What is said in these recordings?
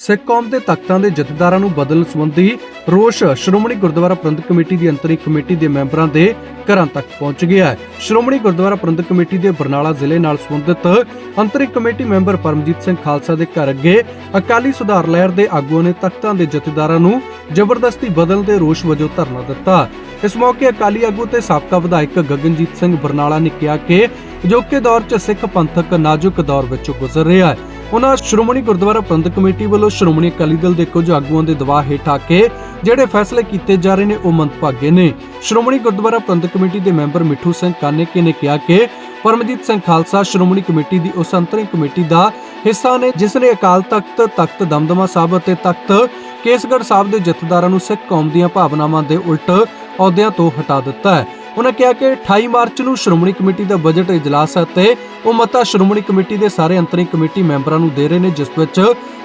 ਸਿੱਖ ਕੌਮ ਦੇ ਤਖਤਾਂ ਦੇ ਜਥੇਦਾਰਾਂ ਨੂੰ ਬਦਲਣ ਸੰਬੰਧੀ ਰੋਸ਼ ਸ਼੍ਰੋਮਣੀ ਗੁਰਦੁਆਰਾ ਪ੍ਰਬੰਧਕ ਕਮੇਟੀ ਦੀ ਅੰਤਰਿਮ ਕਮੇਟੀ ਦੇ ਮੈਂਬਰਾਂ ਦੇ ਘਰਾਂ ਤੱਕ ਪਹੁੰਚ ਗਿਆ ਹੈ। ਸ਼੍ਰੋਮਣੀ ਗੁਰਦੁਆਰਾ ਪ੍ਰਬੰਧਕ ਕਮੇਟੀ ਦੇ ਬਰਨਾਲਾ ਜ਼ਿਲ੍ਹੇ ਨਾਲ ਸੰਬੰਧਿਤ ਅੰਤਰਿਮ ਕਮੇਟੀ ਮੈਂਬਰ ਪਰਮਜੀਤ ਸਿੰਘ ਖਾਲਸਾ ਦੇ ਘਰ ਅੱਗੇ ਅਕਾਲੀ ਸੁਧਾਰ ਲਹਿਰ ਦੇ ਆਗੂਆਂ ਨੇ ਤਖਤਾਂ ਦੇ ਜਥੇਦਾਰਾਂ ਨੂੰ ਜ਼ਬਰਦਸਤੀ ਬਦਲਣ ਦੇ ਰੋਸ਼ ਵਜੋਂ ਧਰਨਾ ਦਿੱਤਾ। ਇਸ ਮੌਕੇ ਅਕਾਲੀ ਆਗੂ ਤੇ ਸਾਬਕਾ ਵਿਧਾਇਕ ਗਗਨਜੀਤ ਸਿੰਘ ਬਰਨਾਲਾ ਨੇ ਕਿਹਾ ਕਿ ਅਜੋਕੇ ਦੌਰ 'ਚ ਸਿੱਖ ਪੰਥਕ ਨਾਜ਼ੁਕ ਦੌਰ ਵਿੱਚੋਂ ਗੁਜ਼ਰ ਰਿਹਾ ਹੈ। ਉਹਨਾਂ ਸ਼੍ਰੋਮਣੀ ਗੁਰਦੁਆਰਾ ਪ੍ਰਬੰਧਕ ਕਮੇਟੀ ਵੱਲੋਂ ਸ਼੍ਰੋਮਣੀ ਅਕਾਲੀ ਦਲ ਦੇ ਕੁਝ ਆਗੂਆਂ ਦੇ ਦਬਾਅ ਹੇਠ ਆ ਕੇ ਜਿਹੜੇ ਫੈਸਲੇ ਕੀਤੇ ਜਾ ਰਹੇ ਨੇ ਉਹ ਮੰਦਭਾਗੇ ਨੇ। ਸ਼੍ਰੋਮਣੀ ਗੁਰਦੁਆਰਾ ਪ੍ਰਬੰਧਕ ਕਮੇਟੀ ਦੇ ਮੈਂਬਰ ਮਿੱਠੂ ਸਿੰਘ ਕਾਨੇਕੇ ਨੇ ਕਿਹਾ ਕਿ ਪਰਮਜੀਤ ਸਿੰਘ ਖਾਲਸਾ ਸ਼੍ਰੋਮਣੀ ਕਮੇਟੀ ਦੀ ਉਸ ਅੰਤਰਿਮ ਕਮੇਟੀ ਦਾ ਹਿੱਸਾ ਨੇ, ਜਿਸ ਨੇ ਅਕਾਲ ਤਖਤ ਤਖਤ ਦਮਦਮਾ ਸਾਹਿਬ ਅਤੇ ਤਖਤ ਕੇਸਗੜ੍ਹ ਸਾਹਿਬ ਦੇ ਜਥੇਦਾਰਾਂ ਨੂੰ ਸਿੱਖ ਕੌਮ ਦੀਆਂ ਭਾਵਨਾਵਾਂ ਦੇ ਉਲਟ ਅਹੁਦਿਆਂ ਤੋਂ ਹਟਾ ਦਿੱਤਾ ਹੈ। ਉਹਨਾਂ ਕਿਹਾ ਕਿ 28 ਮਾਰਚ ਨੂੰ ਸ਼੍ਰੋਮਣੀ ਕਮੇਟੀ ਦਾ ਬਜਟ ਇਜਲਾਸ ਹੈ ਤੇ ਉਹ ਮਤਾ ਸ਼੍ਰੋਮਣੀ ਕਮੇਟੀ ਦੇ ਸਾਰੇ ਅੰਤਰਿਮ ਕਮੇਟੀ ਮੈਂਬਰਾਂ ਨੂੰ ਦੇ ਰਹੇ ਨੇ, ਜਿਸ ਵਿੱਚ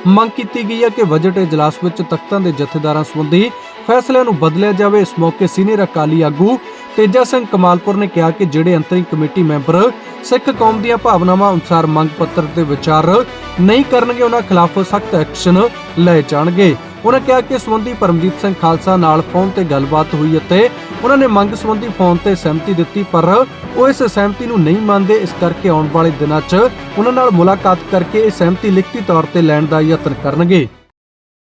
ਮੰਗ ਕੀਤੀ ਗਈ ਹੈ ਕਿ ਬਜਟ ਇਜਲਾਸ ਵਿੱਚ ਤਖਤਾਂ ਦੇ ਜਥੇਦਾਰਾਂ ਸੰਬੰਧੀ ਫੈਸਲਿਆਂ ਨੂੰ ਬਦਲਿਆ ਜਾਵੇ। ਇਸ ਮੌਕੇ ਸੀਨੀਅਰ ਅਕਾਲੀ ਆਗੂ ਤੇਜਾ ਸਿੰਘ ਕਮਾਲਪੁਰ ਨੇ ਕਿਹਾ ਕਿ ਜਿਹੜੇ ਅੰਤਰਿਮ ਕਮੇਟੀ ਮੈਂਬਰ ਸਿੱਖ ਕੌਮ ਦੀਆਂ ਭਾਵਨਾਵਾਂ ਅਨੁਸਾਰ ਮੰਗ ਪੱਤਰ ਤੇ ਵਿਚਾਰ ਨਹੀਂ ਕਰਨਗੇ ਉਹਨਾਂ ਖਿਲਾਫ ਸਖਤ ਐਕਸ਼ਨ ਲਏ ਜਾਣਗੇ। ਉਹਨਾਂ ਕਿਹਾ ਕਿ ਸੰਬੰਧੀ ਪਰਮਜੀਤ ਸਿੰਘ ਖਾਲਸਾ ਨਾਲ ਫੋਨ ਤੇ ਗੱਲਬਾਤ ਹੋਈ ਅਤੇ ਉਹਨਾਂ ਨੇ ਮੰਗ ਸੰਬੰਧੀ ਫੋਨ ਤੇ ਸਹਿਮਤੀ ਦਿੱਤੀ, ਪਰ ਉਹ ਇਸ ਸਹਿਮਤੀ ਨੂੰ ਨਹੀਂ ਮੰਨਦੇ। ਇਸ ਕਰਕੇ ਆਉਣ ਵਾਲੇ ਦਿਨਾਂ 'ਚ ਉਹਨਾਂ ਨਾਲ ਮੁਲਾਕਾਤ ਕਰਕੇ ਇਹ ਸਹਿਮਤੀ ਲਿਖਤੀ ਤੌਰ ਤੇ ਲੈਣ ਦਾ ਯਤਨ ਕਰਨਗੇ।